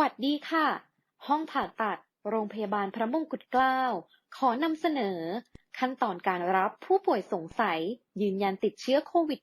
วัสดีค่ะ ห้องผ่าตัด โรงพยาบาลพระมงกุฎเกล้า ขอนำเสนอ ขั้นตอนการรับผู้ป่วยสงสัย ยืนยันติดเชื้อโควิด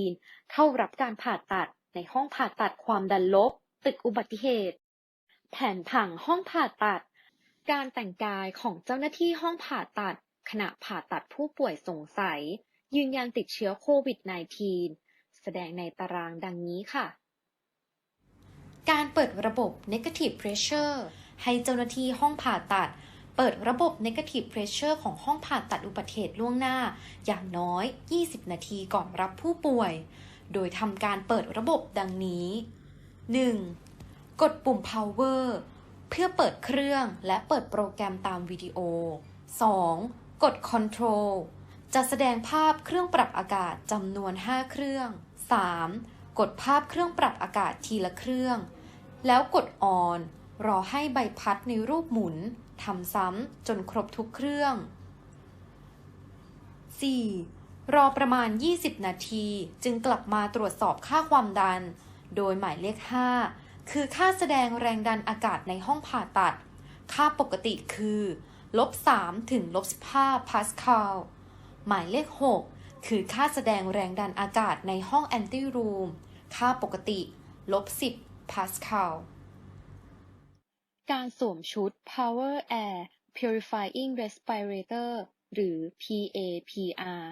-19 เข้ารับการผ่าตัดในห้องผ่าตัดความดันลบ ตึกอุบัติเหตุ แผนผังห้องผ่าตัด การแต่งกายของเจ้าหน้าที่ห้องผ่าตัด ขณะผ่าตัดผู้ป่วยสงสัย ยืนยันติดเชื้อโควิด -19 แสดงในตารางดังนี้ค่ะ การเปิดระบบ negative pressure ให้เจ้าหน้าที่ห้องผ่าตัด เปิดระบบ negative pressure ของห้องผ่าตัดอุบัติเหตุล่วงหน้า อย่างน้อย 20 นาทีก่อนรับผู้ป่วย โดยทำการเปิดระบบดังนี้ 1. กดปุ่ม power เพื่อเปิดเครื่องและเปิดโปรแกรมตามวิดีโอ 2. กด control จะแสดงภาพเครื่องปรับอากาศจำนวน 5 เครื่อง 3. กดภาพเครื่องปรับอากาศทีละเครื่อง แล้วกด on รอให้ใบพัดในรูปหมุนทำซ้ำจนครบทุกเครื่อง 4. รอประมาณ 20 นาทีจึงกลับมาตรวจสอบค่าความดัน โดยหมายเลข 5 คือค่าแสดงแรงดันอากาศในห้องผ่าตัด ค่าปกติคือลบ3ถึงลบ15พาสคาล หมายเลข 6 คือค่าแสดงแรงดันอากาศในห้องแอนตี้รูม ค่าปกติลบ10 พาสคาล การสวมชุด Power Air Purifying Respirator หรือ PAPR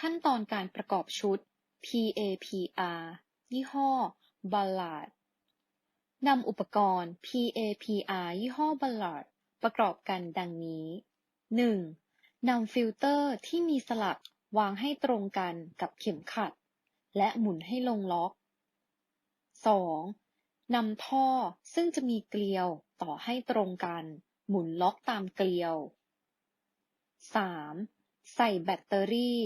ขั้นตอนการประกอบชุด PAPR ยี่ห้อ Ballard นำอุปกรณ์ PAPR ยี่ห้อ Ballard ประกอบกันดังนี้ 1. นำฟิลเตอร์ที่มีสลักวางให้ตรงกันกับเข็มขัด และหมุนให้ลงล็อก 2. นำท่อซึ่งจะมีเกลียวต่อให้ตรงกัน หมุนล็อกตามเกลียว 3. ใส่แบตเตอรี่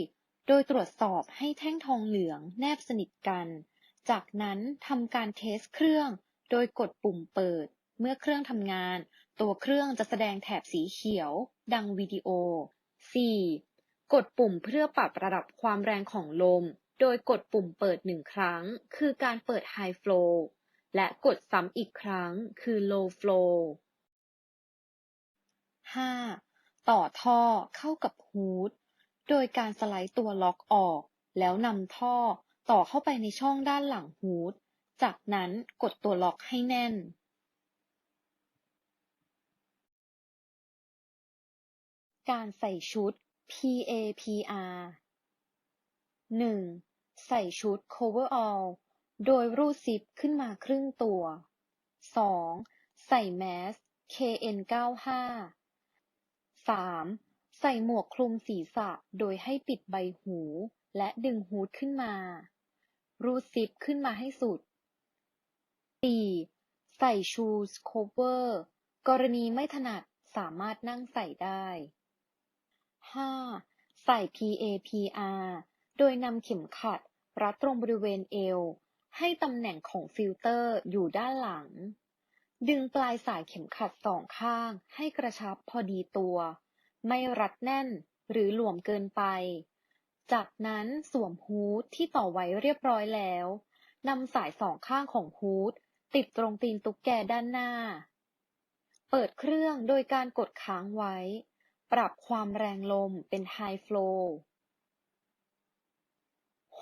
โดยตรวจสอบให้แท่งทองเหลืองแนบสนิทกัน จากนั้นทำการเทสเครื่อง โดยกดปุ่มเปิด เมื่อเครื่องทำงาน ตัวเครื่องจะแสดงแถบสีเขียว ดังวิดีโอ 4. กดปุ่มเพื่อปรับระดับความแรงของลม โดยกดปุ่มเปิดหนึ่งครั้ง คือการเปิด High Flow และกดซ้ำอีกครั้ง คือ Low Flow 5. ต่อท่อเข้ากับฮูดโดยการสไลด์ตัวล็อกออก แล้วนำท่อต่อเข้าไปในช่องด้านหลังฮูดจากนั้นกดตัวล็อกให้แน่น การใส่ชุด PAPR 1. ใส่ชุด Coverall โดยรูดซิปขึ้นมาครึ่งตัว 2. ใส่แมส KN95 3. ใส่หมวกคลุมศีรษะโดยให้ปิดใบหูและดึงฮูดขึ้นมา รูดซิปขึ้นมาให้สุด 4. ใส่ชูสโคเวอร์กรณีไม่ถนัดสามารถนั่งใส่ได้ 5. ใส่ PAPR โดยนำเข็มขัด รัดตรงบริเวณเอว ให้ตำแหน่งของฟิลเตอร์อยู่ด้านหลัง ดึงปลายสายเข็มขัดสองข้างให้กระชับพอดีตัว ไม่รัดแน่นหรือหลวมเกินไป จากนั้นสวมฮูดที่ต่อไว้เรียบร้อยแล้วนำสายสองข้างของฮูดติดตรงตีนตุ๊กแกด้านหน้า เปิดเครื่องโดยการกดค้างไว้ ปรับความแรงลมเป็น High Flow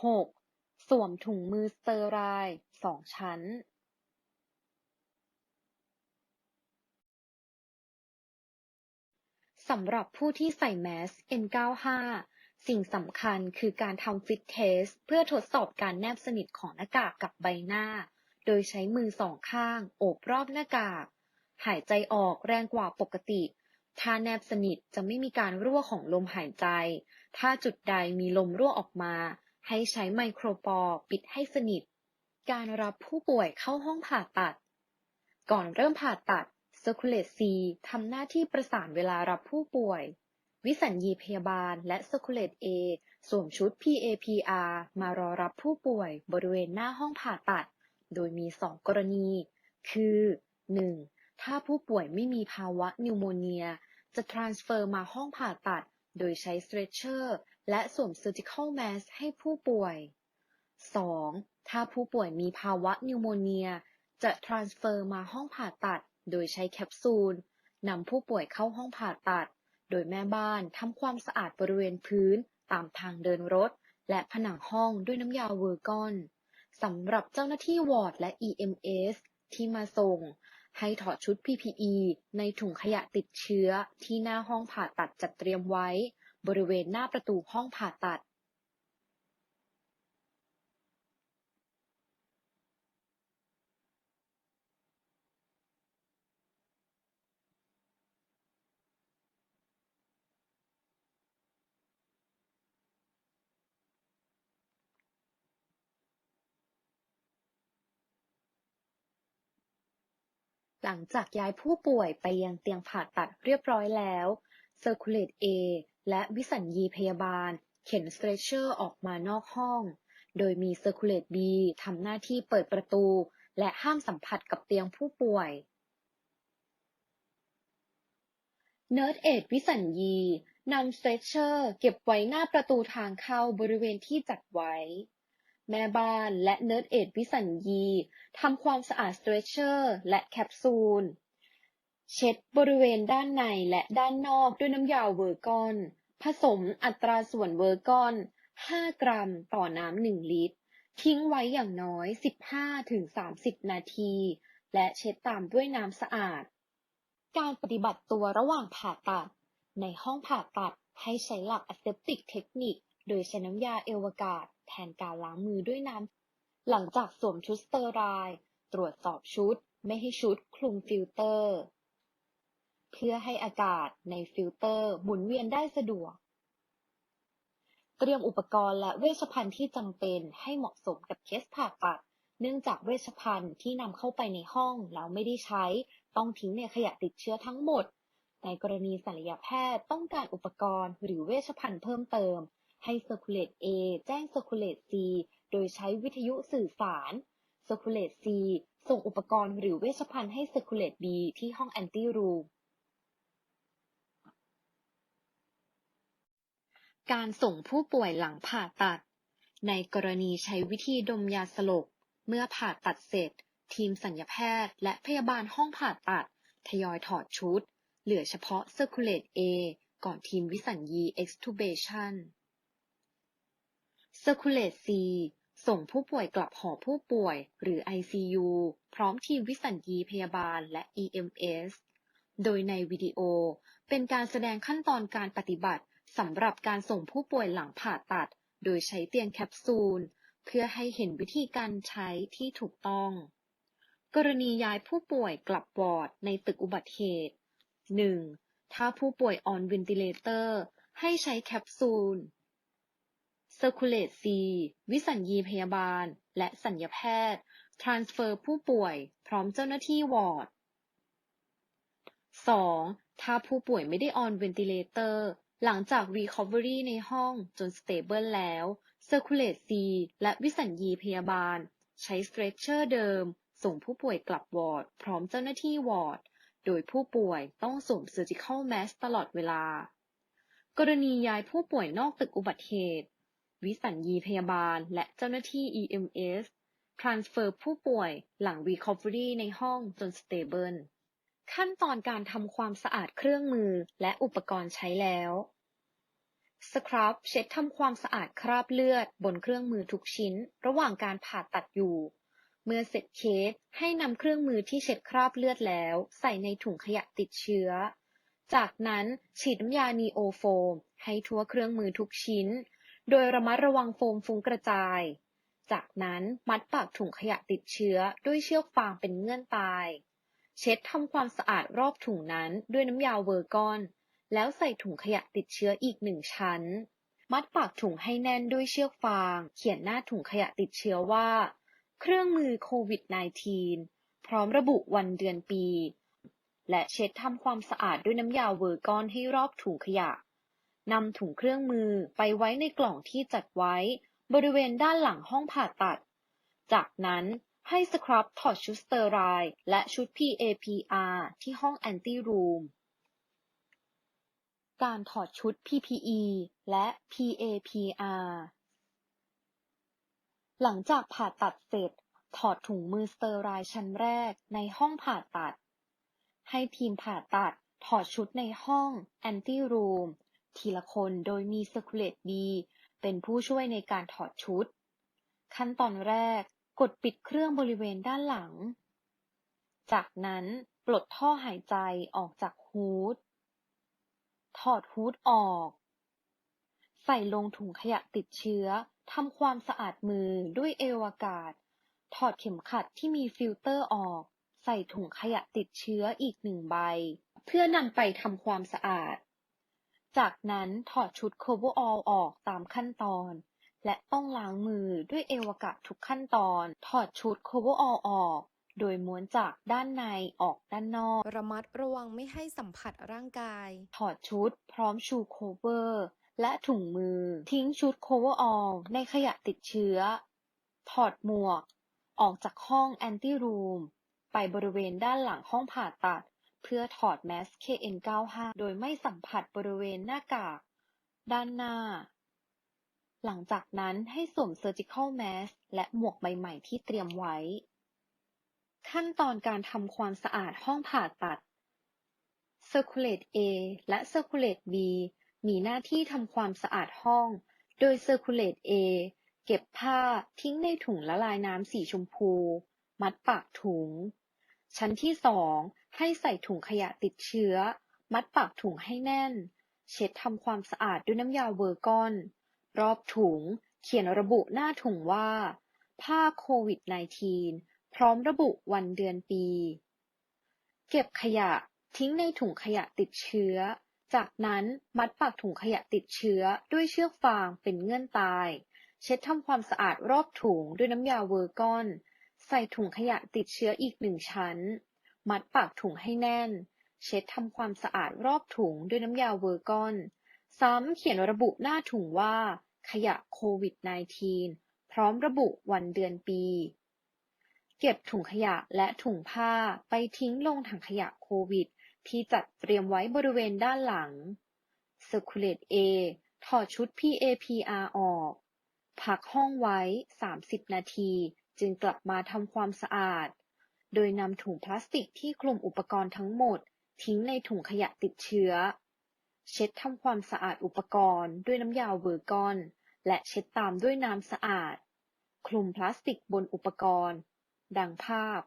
6. สวมถุงมือสเตอไรล์สองชั้นสำหรับผู้ที่ใส่แมส N95 สิ่งสำคัญคือการทำฟิตเทส เพื่อทดสอบการแนบสนิทของหน้ากากกับใบหน้า โดยใช้มือสองข้าง โอบรอบหน้ากาก หายใจออกแรงกว่าปกติ ถ้าแนบสนิทจะไม่มีการรั่วของลมหายใจ ถ้าจุดใดมีลมรั่วออกมา ให้ใช้ไมโครปอร์ปิดให้สนิท การรับผู้ป่วยเข้าห้องผ่าตัด ก่อนเริ่มผ่าตัด Circulate C ทำหน้าที่ประสานเวลารับผู้ป่วย วิสัญญีพยาบาลและ Circulate A สวมชุด PAPR มารอรับผู้ป่วยบริเวณหน้าห้องผ่าตัด โดยมี 2 กรณี คือ 1. ถ้าผู้ป่วยไม่มีภาวะนิวโมเนีย จะ transfer มาห้องผ่าตัด โดยใช้ stretcher และสวม surgical mask ให้ผู้ป่วย 2. ถ้าผู้ป่วยมีภาวะนิวโมเนีย จะ transfer มาห้องผ่าตัด โดยใช้แคปซูลนำผู้ป่วยเข้าห้องผ่าตัด โดยแม่บ้านทำความสะอาดบริเวณพื้น ตามทางเดินรถ และผนังห้องด้วยน้ำยาเวอร์กอนสำหรับเจ้าหน้าที่วอร์ดและ EMS ที่มาส่ง ให้ถอดชุด PPE ในถุงขยะติดเชื้อที่หน้าห้องผ่าตัดจัดเตรียมไว้ บริเวณหน้าประตูห้องผ่าตัดหลังจากย้ายผู้ป่วยไปยังเตียงผ่าตัดเรียบร้อยแล้ว Circulate A และวิสัญญีพยาบาล เข็นสเตรเชอร์ออกมานอกห้อง โดยมี Circulate B ทำหน้าที่เปิดประตู และห้ามสัมผัสกับเตียงผู้ป่วย Nurse Aid วิสัญญีนำสเตรเชอร์เก็บไว้หน้าประตูทางเข้าบริเวณที่จัดไว้ แม่บ้านและเนิร์ดเอดวิสัญญีทำความสะอาดสเตรเชอร์และแคปซูล เช็ดบริเวณด้านในและด้านนอกด้วยน้ำยาเวอร์กอน ผสมอัตราส่วนเวอร์กอน 5 กรัมต่อน้ำ 1 ลิตร ทิ้งไว้อย่างน้อย 15-30 นาที และเช็ดตามด้วยน้ำสะอาด การปฏิบัติตัวระหว่างผ่าตัด ในห้องผ่าตัดให้ใช้หลัก aseptic เทคนิค โดยใช้น้ำยาเอวกาศแทนการล้างมือด้วยน้ำ หลังจากสวมชุดสเตอร์ไรล์ตรวจสอบชุด ไม่ให้ชุดคลุมฟิลเตอร์ เพื่อให้อากาศในฟิลเตอร์หมุนเวียนได้สะดวก เตรียมอุปกรณ์และเวชภัณฑ์ที่จำเป็นให้เหมาะสมกับเคสผ่าตัด เนื่องจากเวชภัณฑ์ที่นำเข้าไปในห้องแล้วไม่ได้ใช้ ต้องทิ้งในขยะติดเชื้อทั้งหมด ในกรณีศัลยแพทย์ต้องการอุปกรณ์หรือเวชภัณฑ์เพิ่มเติม ให้ Circulate A แจ้ง Circulate C โดยใช้วิทยุสื่อสาร Circulate C ส่งอุปกรณ์หรือเวชภัณฑ์ให้ Circulate B ที่ห้อง Anti Room การส่งผู้ป่วยหลังผ่าตัด ในกรณีใช้วิธีดมยาสลบ เมื่อผ่าตัดเสร็จ ทีมสัญญาแพทย์และพยาบาลห้องผ่าตัด ทยอยถอดชุด เหลือเฉพาะ Circulate A ก่อนทีมวิสัญญี Extubation Circulate C ส่งผู้ป่วยกลับหอผู้ป่วยหรือ ICU พร้อมทีมวิสัญญีพยาบาลและ EMS โดยในวิดีโอเป็นการแสดงขั้นตอนการปฏิบัติ สำหรับการส่งผู้ป่วยหลังผ่าตัด โดยใช้เตียงแคปซูล เพื่อให้เห็นวิธีการใช้ที่ถูกต้อง กรณีย้ายผู้ป่วยกลับวอร์ดในตึกอุบัติเหตุ 1. ถ้าผู้ป่วยออนวินติเลเตอร์ให้ใช้แคปซูล Circulate C วิสัญญีพยาบาล และสัญญแพทย์ transfer ผู้ป่วย พร้อมเจ้าหน้าที่วอร์ด 2. ถ้าผู้ป่วยไม่ได้ออนเวนติเลเตอร์ หลังจาก recovery ในห้องจน stable แล้ว Circulate C และวิสัญญีพยาบาล ใช้ stretcher เดิม ส่งผู้ป่วยกลับวอร์ด พร้อมเจ้าหน้าที่วอร์ด โดยผู้ป่วยต้องสวม surgical mask ตลอดเวลา กรณีย้ายผู้ป่วยนอกตึกอุบัติเหตุ วิสัญญีพยาบาลและเจ้าหน้าที่ EMS transfer ผู้ป่วยหลัง recovery ในห้องจน stable ขั้นตอนการทำความสะอาดเครื่องมือและอุปกรณ์ใช้แล้วสครับเช็ดทำความสะอาดคราบเลือดบนเครื่องมือทุกชิ้น ระหว่างการผ่าตัดอยู่ เมื่อเสร็จเคสให้นำเครื่องมือที่เช็ดคราบเลือดแล้ว ใส่ในถุงขยะติดเชื้อ จากนั้นฉีดน้ำยานีโอโฟม ให้ทั่วเครื่องมือทุกชิ้น โดยระมัดระวังโฟมฟุ้งกระจาย จากนั้นมัดปากถุงขยะติดเชื้อด้วยเชือกฟางเป็นเงื่อนตาย เช็ดทำความสะอาดรอบถุงนั้นด้วยน้ำยาเวอร์กอน แล้วใส่ถุงขยะติดเชื้ออีกหนึ่งชั้น มัดปากถุงให้แน่นด้วยเชือกฟาง เขียนหน้าถุงขยะติดเชื้อว่า เครื่องมือโควิด -19 พร้อมระบุวันเดือนปี และเช็ดทำความสะอาดด้วยน้ำยาเวอร์กอนให้รอบถุงขยะนำถุงเครื่องมือไปไว้ในกล่องที่จัดไว้ บริเวณด้านหลังห้องผ่าตัด จากนั้น ให้สครับถอดชุดสเตอร์ไรล์และชุด PAPR ที่ห้อง Anti Room การถอดชุด PPE และ PAPR หลังจากผ่าตัดเสร็จ ถอดถุงมือสเตอร์ไรล์ชั้นแรกในห้องผ่าตัด ให้ทีมผ่าตัดถอดชุดในห้องแอนตี้รูมทีละคนโดยมี Circulate B เป็นผู้ช่วยในการถอดชุด ขั้นตอนแรก กดปิดเครื่องบริเวณด้านหลัง จากนั้นปลดท่อหายใจออกจากฮูด ถอดฮูดออก ใส่ลงถุงขยะติดเชื้อ ทำความสะอาดมือด้วยเอวอากาศ ถอดเข็มขัดที่มีฟิลเตอร์ออก ใส่ถุงขยะติดเชื้ออีกหนึ่งใบ เพื่อนำไปทำความสะอาด จากนั้นถอดชุด coverall ออกตามขั้นตอน และต้องล้างมือด้วยเอวกะทุกขั้นตอน ถอดชุด coverall ออก โดยม้วนจากด้านในออกด้านนอก ระมัดระวังไม่ให้สัมผัสร่างกาย ถอดชุดพร้อมชูโคเวอร์ และถุงมือ ทิ้งชุดโคเวอร์ออลในขยะติดเชื้อ ถอดหมวก ออกจากห้องแอนตี้รูม ไปบริเวณด้านหลังห้องผ่าตัด เพื่อถอดแมส KN95 โดยไม่สัมผัสบริเวณหน้ากาก ด้านหน้า หลังจากนั้นให้สวม Surgical Mask และหมวกใบใหม่ที่เตรียมไว้ ขั้นตอนการทำความสะอาดห้องผ่าตัด Circulate A และ Circulate B มีหน้าที่ทำความสะอาดห้อง โดย Circulate A เก็บผ้าทิ้งในถุงละลายน้ำสีชมพู มัดปากถุง ชั้นที่สองให้ใส่ถุงขยะติดเชื้อ มัดปากถุงให้แน่น เช็ดทำความสะอาดด้วยน้ำยาเวอร์กอน รอบถุง เขียนระบุหน้าถุงว่า ผ้าโควิด -19 พร้อมระบุวันเดือนปี เก็บขยะทิ้งในถุงขยะติดเชื้อ จากนั้นมัดปากถุงขยะติดเชื้อด้วยเชือกฟางเป็นเงื่อนตาย เช็ดทำความสะอาดรอบถุงด้วยน้ำยาเวอร์กอน ใส่ถุงขยะติดเชื้ออีกหนึ่งชั้น มัดปากถุงให้แน่น เช็ดทำความสะอาดรอบถุงด้วยน้ำยาเวอร์กอน ซ้ำเขียนระบุหน้าถุงว่า ขยะโควิด -19 พร้อมระบุวันเดือนปี เก็บถุงขยะและถุงผ้าไปทิ้งลงถังขยะโควิด ที่จัดเตรียมไว้บริเวณด้านหลัง Circulate A ถอดชุด PAPR ออก พักห้องไว้ 30 นาที จึงกลับมาทำความสะอาด โดยนำถุงพลาสติกที่คลุมอุปกรณ์ทั้งหมด ทิ้งในถุงขยะติดเชื้อ เช็ดทำความสะอาดอุปกรณ์ด้วยน้ำยาเวอร์กอน และเช็ดตามด้วยน้ำสะอาด คลุมพลาสติกบนอุปกรณ์ ดังภาพ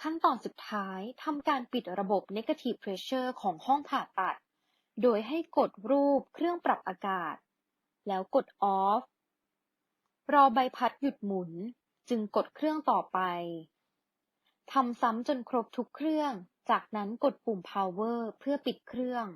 ขั้นตอนสุดท้ายทำการปิดระบบ Negative Pressure ของห้องผ่าตัด โดยให้กดรูปเครื่องปรับอากาศ แล้วกด Off รอใบพัดหยุดหมุน จึงกดเครื่องต่อไป ทำซ้ำจนครบทุกเครื่อง จากนั้นกดปุ่ม Power เพื่อปิดเครื่อง